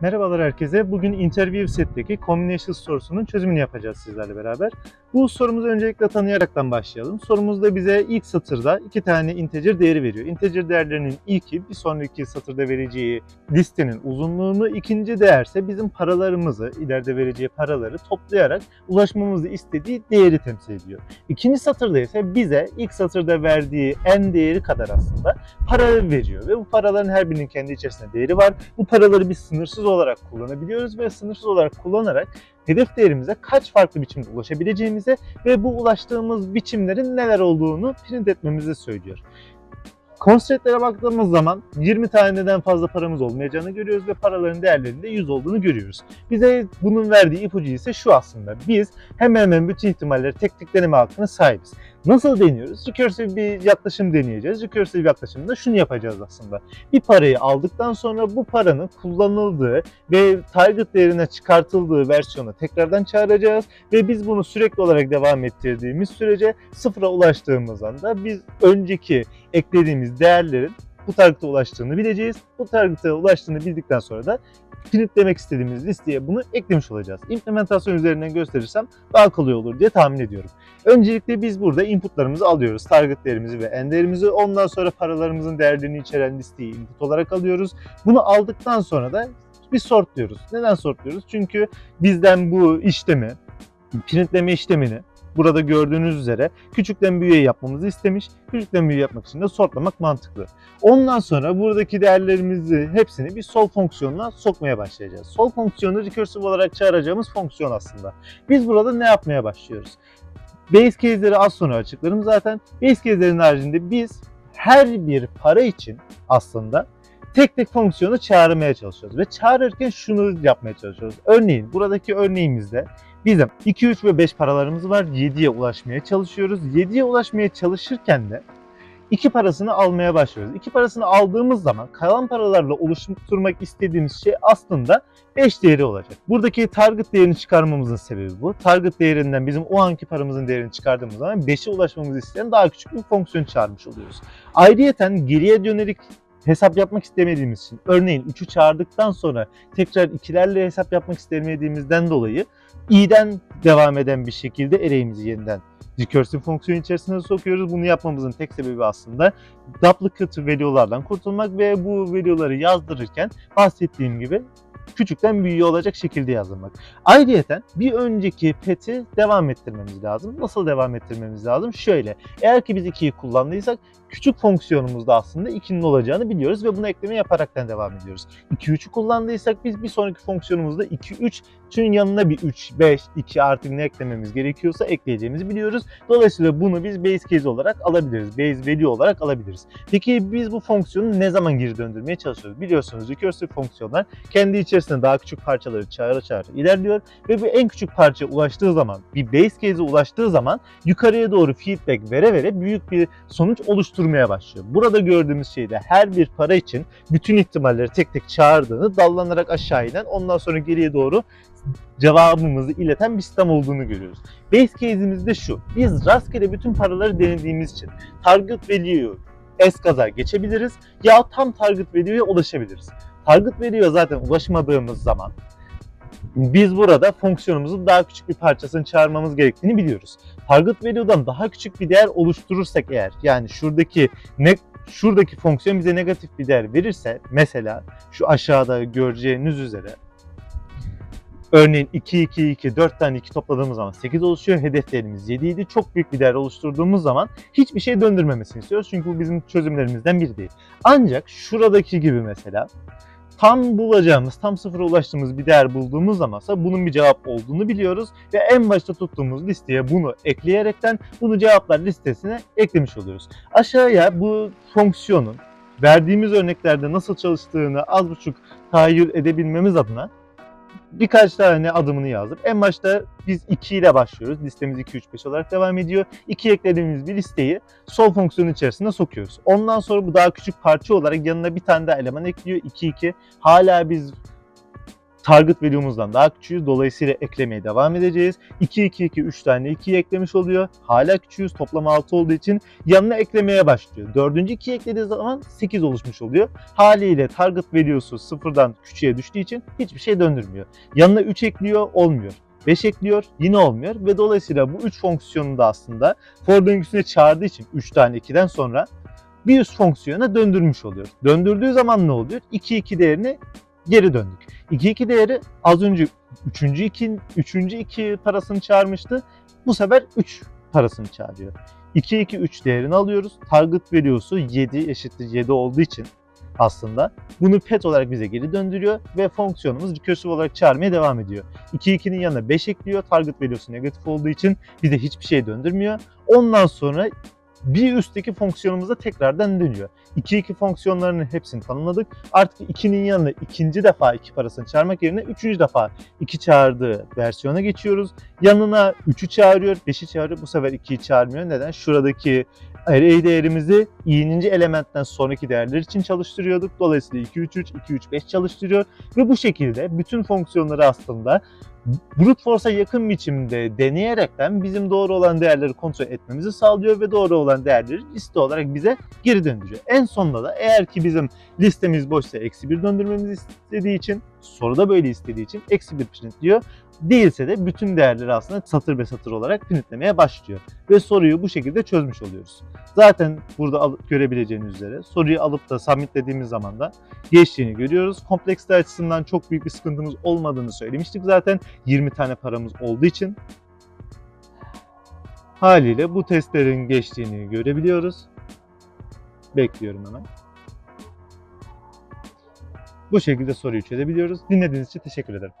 Merhabalar herkese. Bugün Interview Set'teki Combination sorusunun çözümünü yapacağız sizlerle beraber. Bu sorumuzu öncelikle tanıyaraktan başlayalım. Sorumuzda bize ilk satırda iki tane integer değeri veriyor. Integer değerlerinin ilki bir sonraki satırda vereceği listenin uzunluğunu, ikinci değerse bizim paralarımızı, ileride vereceği paraları toplayarak ulaşmamızı istediği değeri temsil ediyor. İkinci satırda ise bize ilk satırda verdiği n değeri kadar aslında para veriyor ve bu paraların her birinin kendi içerisinde değeri var. Bu paraları biz sınırsız olarak kullanabiliyoruz ve sınırsız olarak kullanarak hedef değerimize kaç farklı biçimde ulaşabileceğimize ve bu ulaştığımız biçimlerin neler olduğunu print etmemizi söylüyor. Constraint'lere baktığımız zaman 20 taneden fazla paramız olmayacağını görüyoruz ve paraların değerlerinde 100 olduğunu görüyoruz. Bize bunun verdiği ipucu ise şu aslında. Biz hemen hemen bütün ihtimalleri tek tek deneme hakkına sahibiz. Nasıl deniyoruz? Recursive bir yaklaşım deneyeceğiz. Recursive yaklaşımda şunu yapacağız aslında. Bir parayı aldıktan sonra bu paranın kullanıldığı ve target değerine çıkartıldığı versiyonu tekrardan çağıracağız ve biz bunu sürekli olarak devam ettirdiğimiz sürece sıfıra ulaştığımız anda biz önceki eklediğimiz değerlerin bu targete ulaştığını bileceğiz. Bu targete ulaştığını bildikten sonra da printlemek istediğimiz listeye bunu eklemiş olacağız. İmplementasyon üzerinden gösterirsem daha kolay olur diye tahmin ediyorum. Öncelikle biz burada inputlarımızı alıyoruz. Target değerimizi ve end değerimizi. Ondan sonra paralarımızın değerlerini içeren listeyi input olarak alıyoruz. Bunu aldıktan sonra da bir sortluyoruz. Neden sortluyoruz? Çünkü bizden bu işlemi, printleme işlemini burada gördüğünüz üzere küçükten büyüğe yapmamızı istemiş. Küçükten büyüğe yapmak için de sortlamak mantıklı. Ondan sonra buradaki değerlerimizi hepsini bir sol fonksiyonuna sokmaya başlayacağız. Sol fonksiyonu recursive olarak çağıracağımız fonksiyon aslında. Biz burada ne yapmaya başlıyoruz? Base case'leri az sonra açıklarım zaten. Base case'lerin haricinde biz her bir para için aslında tek tek fonksiyonu çağırmaya çalışıyoruz. Ve çağırırken şunu yapmaya çalışıyoruz. Örneğin buradaki örneğimizde bizim 2, 3 ve 5 paralarımız var. 7'ye ulaşmaya çalışıyoruz. 7'ye ulaşmaya çalışırken de iki parasını almaya başlıyoruz. İki parasını aldığımız zaman kalan paralarla oluşturmak istediğimiz şey aslında 5 değeri olacak. Buradaki target değerini çıkarmamızın sebebi bu. Target değerinden bizim o anki paramızın değerini çıkardığımız zaman 5'e ulaşmamızı isteyen daha küçük bir fonksiyon çağırmış oluyoruz. Ayrıyeten geriye dönelik hesap yapmak istemediğimiz için örneğin 3'ü çağırdıktan sonra tekrar ikilerle hesap yapmak istemediğimizden dolayı i'den devam eden bir şekilde array'imizi yeniden recursive fonksiyon içerisine sokuyoruz. Bunu yapmamızın tek sebebi aslında duplicate value'lardan kurtulmak ve bu value'ları yazdırırken bahsettiğim gibi küçükten büyüğe olacak şekilde yazdırmak. Ayrıyeten bir önceki pet'i devam ettirmemiz lazım. Nasıl devam ettirmemiz lazım? Şöyle. Eğer ki biz 2'yi kullandıysak küçük fonksiyonumuzda aslında 2'nin olacağını biliyoruz ve bunu ekleme yaparaktan devam ediyoruz. 2 3'ü kullandıysak biz bir sonraki fonksiyonumuzda 2 3 'ün yanına bir 3 5 2 artık ne eklememiz gerekiyorsa ekleyeceğimizi biliyoruz. Dolayısıyla bunu biz base case olarak alabiliriz. Base value olarak alabiliriz. Peki biz bu fonksiyonu ne zaman geri döndürmeye çalışıyoruz? Biliyorsunuz recursive fonksiyonlar kendi içerisinde daha küçük parçaları çağıra çağıra ilerliyor ve bu en küçük parçaya ulaştığı zaman bir base case'e ulaştığı zaman yukarıya doğru feedback vere vere büyük bir sonuç oluşturmaya başlıyor. Burada gördüğümüz şey de her bir para için bütün ihtimalleri tek tek çağırdığını dallanarak aşağı inen ondan sonra geriye doğru cevabımızı ileten bir sistem olduğunu görüyoruz. Base case'imiz de şu. Biz rastgele bütün paraları denediğimiz için target value'yu eskaza geçebiliriz ya tam target value'ye ulaşabiliriz. Target value'ya zaten ulaşmadığımız zaman biz burada fonksiyonumuzun daha küçük bir parçasını çağırmamız gerektiğini biliyoruz. Target value'dan daha küçük bir değer oluşturursak eğer yani şuradaki ne şuradaki fonksiyon bize negatif bir değer verirse mesela şu aşağıda göreceğiniz üzere Örneğin 2, 2, 2, 4 tane 2 topladığımız zaman 8 oluşuyor. Hedef değerimiz 7 idi. Çok büyük bir değer oluşturduğumuz zaman hiçbir şey döndürmemesini istiyoruz. Çünkü bu bizim çözümlerimizden biri değil. Ancak şuradaki gibi mesela tam bulacağımız, tam sıfıra ulaştığımız bir değer bulduğumuz zamansa bunun bir cevap olduğunu biliyoruz ve en başta tuttuğumuz listeye bunu ekleyerekten bunu cevaplar listesine eklemiş oluyoruz. Aşağıya bu fonksiyonun verdiğimiz örneklerde nasıl çalıştığını az buçuk tahayyül edebilmemiz adına birkaç tane adımını yazdım. En başta biz 2 ile başlıyoruz. Listemiz 2, 3, 5 olarak devam ediyor. 2 eklediğimiz bir listeyi sol fonksiyonun içerisine sokuyoruz. Ondan sonra bu daha küçük parça olarak yanına bir tane daha eleman ekliyor. 2, 2. Hala biz target value'muzdan daha küçüğüz. Dolayısıyla eklemeye devam edeceğiz. 2, 2, 2, 3 tane 2'yi eklemiş oluyor. Hala küçüğüz. Toplam 6 olduğu için yanına eklemeye başlıyor. Dördüncü 2'yi eklediği zaman 8 oluşmuş oluyor. Haliyle target value'su sıfırdan küçüğe düştüğü için hiçbir şey döndürmüyor. Yanına 3 ekliyor olmuyor. 5 ekliyor yine olmuyor ve dolayısıyla bu 3 fonksiyonu da aslında for döngüsüne çağırdığı için 3 tane 2'den sonra bir üst fonksiyona döndürmüş oluyor. Döndürdüğü zaman ne oluyor? 2 2 değerini geri döndük. 2 2 değeri az önce 3. 2 3. 2 parasını çağırmıştı. Bu sefer 3 parasını çağırıyor. 2 2 3 değerini alıyoruz. Target value'su 7 eşittir 7 olduğu için aslında bunu pet olarak bize geri döndürüyor ve fonksiyonumuz recursive olarak çağırmaya devam ediyor. 2 2'nin yanına 5 ekliyor. Target value'su negatif olduğu için bize hiçbir şey döndürmüyor. Ondan sonra bir üstteki fonksiyonumuza tekrardan dönüyor. 2-2 fonksiyonlarının hepsini tanımladık. Artık 2'nin yanına ikinci defa 2 parasını çağırmak yerine üçüncü defa 2 çağırdığı versiyona geçiyoruz. Yanına 3'ü çağırıyor, 5'i çağırıyor. Bu sefer 2'yi çağırmıyor. Neden? Şuradaki array değerimizi i'ninci elementten sonraki değerler için çalıştırıyorduk. Dolayısıyla 2 3 3 2 3 5 çalıştırıyor ve bu şekilde bütün fonksiyonları aslında brute force'a yakın biçimde deneyerekten bizim doğru olan değerleri kontrol etmemizi sağlıyor ve doğru olan değerleri liste olarak bize geri döndürüyor. En sonunda da eğer ki bizim listemiz boşsa eksi bir döndürmemizi istediği için soruda böyle istediği için eksi bir printliyor. Değilse de bütün değerleri aslında satır be satır olarak printlemeye başlıyor. Ve soruyu bu şekilde çözmüş oluyoruz. Zaten burada al- görebileceğiniz üzere soruyu alıp da submitlediğimiz zaman da geçtiğini görüyoruz. Kompleksite açısından çok büyük bir sıkıntımız olmadığını söylemiştik zaten. 20 tane paramız olduğu için. Haliyle bu testlerin geçtiğini görebiliyoruz. Bekliyorum hemen. Bu şekilde soruyu çözebiliyoruz. Dinlediğiniz için teşekkür ederim.